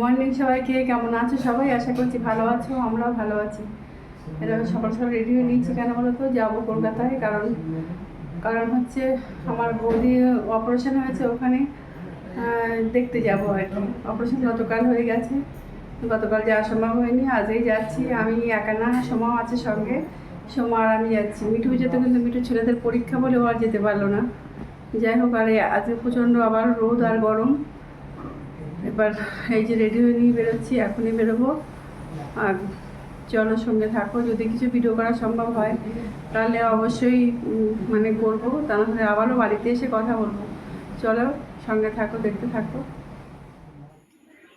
Morning সবাইকে, কেমন আছো সবাই? আশা করছি ভালো আছো, আমরাও ভালো আছি। এটা সকাল সকাল রেডি হয়ে নিচ্ছি কেন বলো তো? যাব কলকাতায়, কারণ কারণ হচ্ছে আমার বৌদি অপারেশন হয়েছে ওখানে। দেখতে যাব আর কি। অপারেশন গতকাল হয়ে গেছে। গতকাল যাওয়া সম্ভব হয়নি, আজই যাচ্ছি। আমি একা না, সোমাও আছে সঙ্গে। সোমা আর আমি যাচ্ছি। মিঠু যেতে কিন্তু মিঠু ছেলেদের পরীক্ষা বলে ও আর যেতে পারল না। যাই হোক, আর আজকে প্রচণ্ড আবার রোদ আর গরম। এবার এই যে রেডি হয়ে নিয়ে বেরোচ্ছি, এখনই বেরোবো। আর চলো সঙ্গে থাকো, যদি কিছু ভিডিও করা সম্ভব হয়, তাহলে অবশ্যই মানে করব তা নাহলে আবারও বাড়িতে এসে কথা বলব। চলো সঙ্গে থাকো, দেখতে থাকো।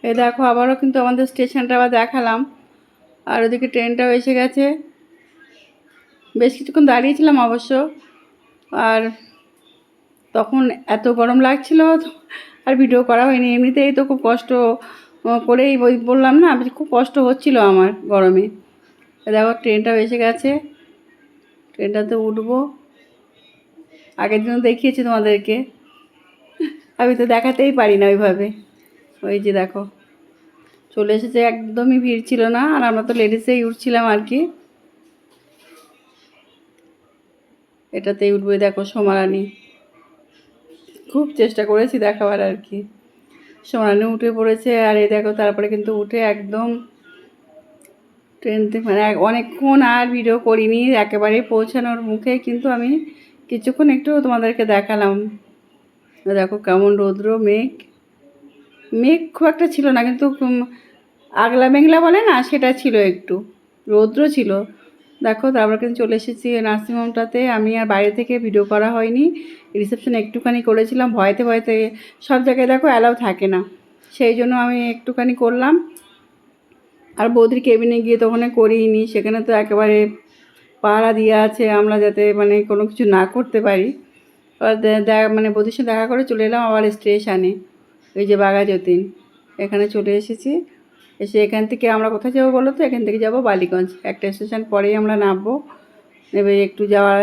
এই দেখো, আবারও কিন্তু আমাদের স্টেশনটা আবার দেখালাম। আর ওদিকে ট্রেনটাও এসে গেছে। বেশ কিছুক্ষণ দাঁড়িয়েছিলাম অবশ্য। আর তখন এত গরম লাগছিল আর ভিডিও করা হয়নি। এমনিতেই তো খুব কষ্ট করেই বললাম না খুব কষ্ট হচ্ছিল আমার গরমে। দেখো ট্রেনটাও এসে গেছে। ট্রেনটাতে উঠবো। আগের দিনও দেখিয়েছি তোমাদেরকে। আমি তো দেখাতেই পারি না ওইভাবে। ওই যে দেখো, চলে এসেছে, একদমই ভিড় ছিল না, আর আমরা তো লেডিসেই উঠছিলাম আর কি। এটাতেই উঠবো, দেখো, সোমারানি। খুব চেষ্টা করেছি দেখাবার আর কি। সোমারানি উঠে পড়েছে আর এই দেখো তারপরে কিন্তু উঠে একদম ট্রেন থেকে মানে অনেকক্ষণ আর ভিডিও করিনি একেবারে পৌঁছানোর মুখে, কিন্তু আমি কিছুক্ষণ একটু তোমাদেরকে দেখালাম। দেখো কেমন রৌদ্র, মেঘ। মেঘ খুব একটা ছিল না, কিন্তু আগলা মেঘলা বলে না, সেটা ছিল একটু। রৌদ্র ছিল। দেখো, তারপর কিন্তু চলে এসেছি নার্সিংহোমটাতে আমি আর বাইরে থেকে ভিডিও করা হয়নি। রিসেপশন একটুখানি করেছিলাম। ভয়তে ভয়তে সব জায়গায় দেখো অ্যালাউ থাকে না। সেই জন্য আমি একটুখানি করলাম। আর বৌদির কেবিনে গিয়ে তো ওখানে করিনি। সেখানে তো একেবারে পাহারা দিয়ে আছে। আমরা যাতে মানে কোনো কিছু না করতে পারি। মানে বৌদির সাথে দেখা করে চলে এলাম আবার স্টেশনে ওই যে বাঘা যতীন। এখানে চলে এসেছি। এসে এখান থেকে আমরা কোথায় যাব বলো তো? এখান থেকে যাব বালিগঞ্জ। একটা স্টেশন পরেই আমরা নামবো। এবার একটু যাওয়ার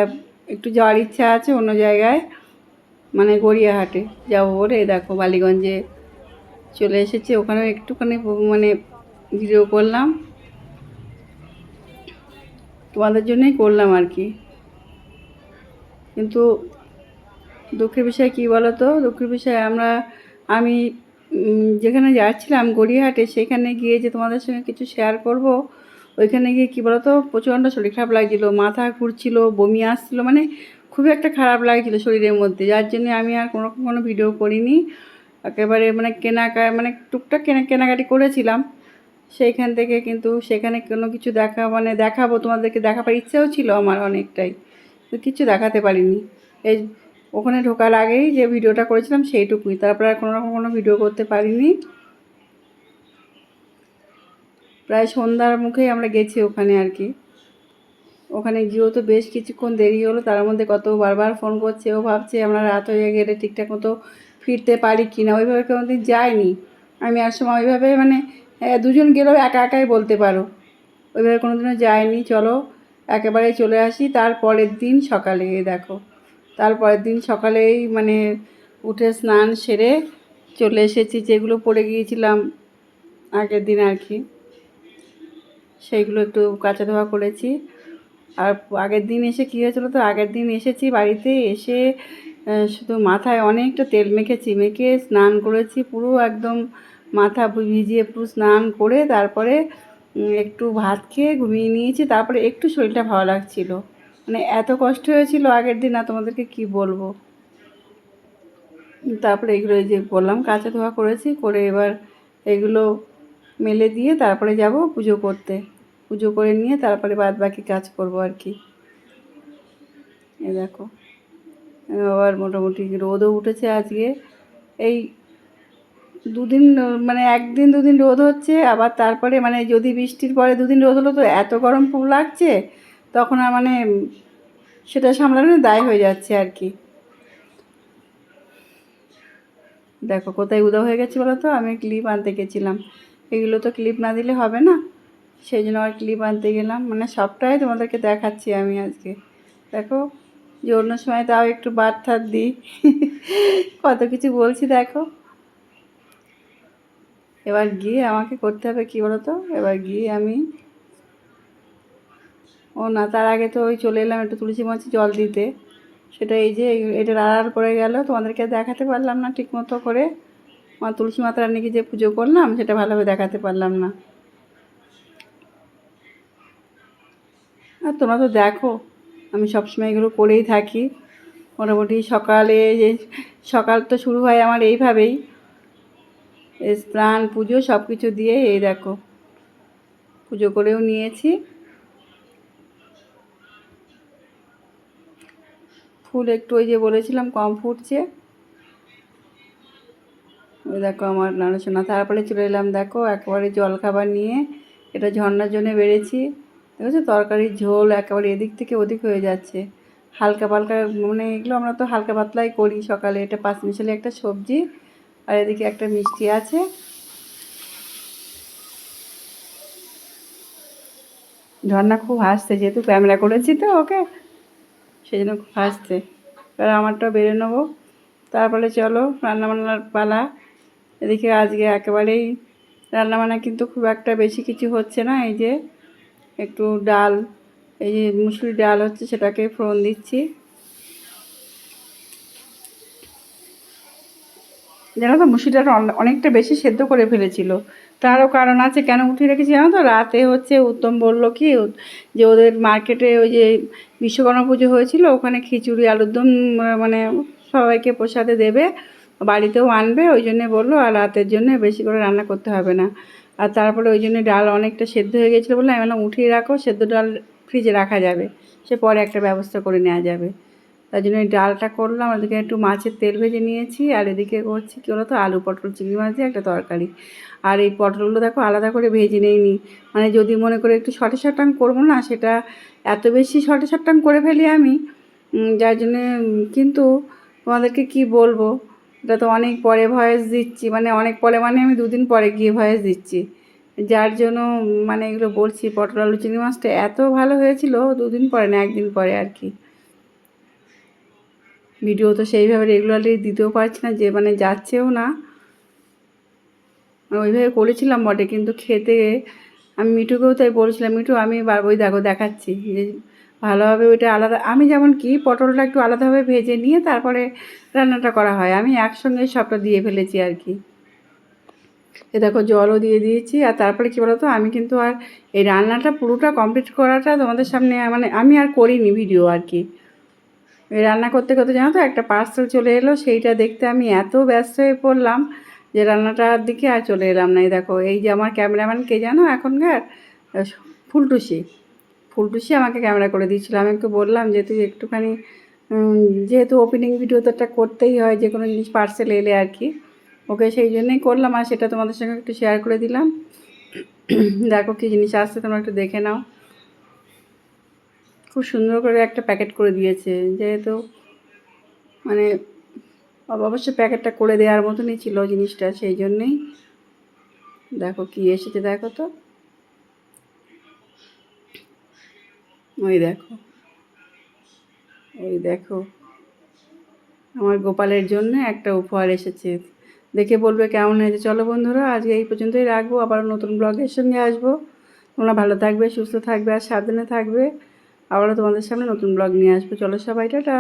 একটু যাওয়ার ইচ্ছা আছে অন্য জায়গায় মানে গড়িয়াহাটে যাব বলে। দেখো বালিগঞ্জে চলে এসেছে। ওখানেও একটুখানি মানে ভিডিও করলাম। তোমাদের জন্যই করলাম আর কি। কিন্তু দুঃখের বিষয় কী বলো তো? দুঃখের বিষয় আমরা, আমি যেখানে যাচ্ছিলাম গড়িয়াহাটে, সেখানে গিয়ে যে তোমাদের সঙ্গে কিছু শেয়ার করব, ওইখানে গিয়ে কী বলো তো প্রচণ্ড শরীর খারাপ লাগছিল, মাথা ঘুরছিল, বমি আসছিল মানে খুবই একটা খারাপ লাগছিল শরীরের মধ্যে। যার জন্য আমি আর কোনো রকম কোনো ভিডিও করিনি। একেবারে মানে কেনাকা মানে টুকটাক কেনা, কেনাকাটি করেছিলাম। সেইখান থেকে কিন্তু সেখানে কোনো কিছু দেখা মানে দেখাবো, তোমাদেরকে দেখাবার ইচ্ছেও ছিল আমার অনেকটাই। কিছু দেখাতে পারিনি। এই ওখানে ঢোকার আগেই যে ভিডিওটা করেছিলাম সেইটুকুই। তারপরে আর কোনো রকম কোনো ভিডিও করতে পারিনি। প্রায় সন্ধ্যার মুখেই আমরা গেছি ওখানে আর কি। ওখানে গিয়েও তো বেশ কিছুক্ষণ দেরি হলো, তার মধ্যে কত বারবার ফোন করছে, ও ভাবছে আমরা রাত হয়ে গেলে ঠিকঠাক মতো ফিরতে পারি কি না। ওইভাবে কোনোদিন যায়নি। আমি আর সময় ওইভাবে মানে দুজন গেলেও একা একাই বলতে পারো। ওইভাবে কোনোদিনও যায়নি। চলো একেবারে চলে আসি। তার পরের দিন সকালে দেখো। তারপরের দিন সকালেই মানে উঠে স্নান সেরে চলে এসেছি, যেগুলো পড়ে গিয়েছিলাম আগের দিন আর কি। সেইগুলো একটু কাঁচা ধোয়া করেছি। আর আগের দিন এসে কী হয়েছিলো তো, আগের দিন এসেছি বাড়িতে এসে শুধু মাথায় অনেকটা তেল মেখেছি, মেখে স্নান করেছি পুরো একদম মাথা ভিজিয়ে পুরো স্নান করে তারপরে একটু ভাত খেয়ে ঘুমিয়ে নিয়েছি, তারপরে একটু শরীরটা ভালো লাগছিল। মানে এত কষ্ট হয়েছিল আগের দিন, আর তোমাদেরকে কি বলব? তারপরে এগুলো যে বললাম, কাঁচা ধোয়া করেছি, করে এবার এগুলো মেলে দিয়ে তারপরে যাব পুজো করতে। পুজো করে নিয়ে তারপরে বাদ বাকি কাজ করব আর কি। এ দেখো, আবার মোটামুটি রোদও উঠেছে আজকে। এই দুদিন মানে একদিন দুদিন রোদ হচ্ছে, আবার তারপরে মানে যদি বৃষ্টির পরে দুদিন রোদ হলো তো এত গরম লাগছে তখন আর মানে সেটা সামলানো দায় হয়ে যাচ্ছে আর কি। দেখো কোথায় উদা হয়ে গেছে বলো তো? আমি ক্লিপ আনতে গেছিলাম। এগুলো তো ক্লিপ না দিলে হবে না। সেই জন্য আর ক্লিপ আনতে গেলাম। মানে সবটাই তোমাদেরকে দেখাচ্ছি আমি আজকে। দেখো যে অন্য সময় তাও একটু বাদ থার দিই। কত কিছু বলছি দেখো। এবার গিয়ে আমাকে করতে হবে কী বলো তো? এবার গিয়ে আমি ও না, তার আগে তো ওই চলে এলাম একটু তুলসী মাছ জল দিতে। সেটা এই যে, এটা আড়ার করে গেল, তোমাদেরকে দেখাতে পারলাম না ঠিক মতো করে। আমার তুলসী মাতা রানীকে যে পুজো করলাম, সেটা ভালোভাবে দেখাতে পারলাম না। আর তোমরা তো দেখো, আমি সবসময় এগুলো করেই থাকি। মোটামুটি সকালে যে, সকাল তো শুরু হয় আমার এইভাবেই। এই স্নান, পুজো সব কিছু দিয়ে, এই দেখো। পুজো করেও নিয়েছি। ফুল একটু ওই যে বলেছিলাম, কম ফুটছে। ওই দেখো আমার নাড়াশোনা তারপরে চলে এলাম দেখো একেবারে জল খাবার নিয়ে। এটা ঝর্নার জন্য বেড়েছি। দেখেছ তরকারির ঝোল একেবারে এদিক থেকে ওদিক হয়ে যাচ্ছে। হালকা পালকা মানে এগুলো আমরা তো হালকা পাতলাই করি সকালে। এটা পাঁচ মিশালি একটা সবজি আর এদিকে একটা মিষ্টি আছে। ঝর্ণা খুব হাসছে, যেহেতু ক্যামেরা করেছি তো ওকে। সেই জন্য খুব হাসছে। এবার আমারটা বেড়ে নেব। তারপরে চলো, রান্নাবান্নার পালা। এদিকে আজকে একেবারেই রান্নাবান্না কিন্তু খুব একটা বেশি কিছু হচ্ছে না। এই যে একটু ডাল, এই যে মুসুরি ডাল হচ্ছে সেটাকে ফোড়ন দিচ্ছি। জানো তো মুসুরিটা অন- অনেকটা বেশি সেদ্ধ করে ফেলেছিল। তারও কারণ আছে। কেন উঠিয়ে রেখেছি জানো তো? রাতে হচ্ছে উত্তম বলল কি, যে ওদের মার্কেটে ওই যে বিশ্বকর্মা পুজো হয়েছিল, ওখানে খিচুড়ি, আলুর দম মানে সবাইকে প্রসাদে দেবে, বাড়িতেও আনবে, ওই জন্যে বলল, আর রাতের জন্য বেশি করে রান্না করতে হবে না। আর তারপরে ওই জন্য ডাল অনেকটা সেদ্ধ হয়ে গেছিল বলে আমি বললাম উঠিয়ে রাখো, সেদ্ধ ডাল ফ্রিজে রাখা যাবে, সে পরে একটা ব্যবস্থা করে নেওয়া যাবে। তার জন্য এই ডালটা করলাম ওদিকে একটু মাছের তেল ভেজে নিয়েছি, আর এদিকে করছি কী বলো তো আলু পটল, চিংড়ি মাছ দিয়ে একটা তরকারি। আর এই পটলগুলো দেখো আলাদা করে ভেজে নেইনি। মানে যদি মনে করে একটু শর্টে শর্টাং করব না, সেটা এত বেশি শর্টে শর্টাং করে ফেলি আমি যার জন্যে, কিন্তু তোমাদেরকে কি বলব, এটা তো অনেক পরে ভয়েস দিচ্ছি মানে অনেক পরে মানে আমি দুদিন পরে গিয়ে ভয়েস দিচ্ছি। যার জন্য মানে এগুলো বলছি, পটল, আলু, চিংড়ি মাছটা এত ভালো হয়েছিল, দুদিন পরে না, একদিন পরে আর কি। ভিডিও তো সেইভাবে রেগুলারলি দিতেও পারছি না, যে মানে যাচ্ছেও না। ওইভাবে করেছিলাম বটে, কিন্তু খেতে আমি মিঠুকেও তাই বলছিলাম, মিঠু, আমি ওই দেখো দেখাচ্ছি, যে ভালোভাবে ওইটা আলাদা, আমি যেমন কি পটলটা একটু আলাদাভাবে ভেজে নিয়ে তারপরে রান্নাটা করা হয়, আমি একসঙ্গে সবটা দিয়ে ফেলেছি আর কি। এ দেখো জলও দিয়ে দিয়েছি, আর তারপরে কী বলতো, আমি কিন্তু আর এই রান্নাটা পুরোটা কমপ্লিট করাটা তোমাদের সামনে মানে আমি আর করিনি ভিডিও আর কি। রান্না করতে করতে জানো তো একটা পার্সেল চলে এলো, সেইটা দেখতে আমি এত ব্যস্ত হয়ে পড়লাম যে রান্নাটার দিকে আর চলে এলাম না। এই দেখো, এই যে আমার ক্যামেরাম্যান কে জানো এখনকার? ফুলটুসি। ফুলটুসি আমাকে ক্যামেরা করে দিয়েছিল। আমি ওকে বললাম যে, তুই একটুখানি যেহেতু ওপেনিং ভিডিও তো একটা করতেই হয়, যে কোনো জিনিস পার্সেল এলে আর কি। ওকে সেই জন্যই করলাম আর সেটা তোমাদের সঙ্গে একটু শেয়ার করে দিলাম। দেখো কী জিনিস আসছে, তোমরা একটু দেখে নাও। খুব সুন্দর করে একটা প্যাকেট করে দিয়েছে। যেহেতু মানে অব- অবশ্য প্যাকেটটা করে দেওয়ার মতনই ছিল জিনিসটা, সেই জন্যেই দেখো কি এসেছে, দেখো তো। ওই দেখো। ওই দেখো। আমার গোপালের জন্য একটা উপহার এসেছে। দেখে বলবে কেমন হয়েছে। চলো বন্ধুরা, আজকে এই পর্যন্তই রাখব। আবার নতুন ব্লগের সঙ্গে আসব। তোমরা ভালো থাকবে, সুস্থ থাকবে আর সাবধানে থাকবে। আবারও তোমাদের সামনে নতুন ব্লগ নিয়ে আসব। চলো সবাই টাটা!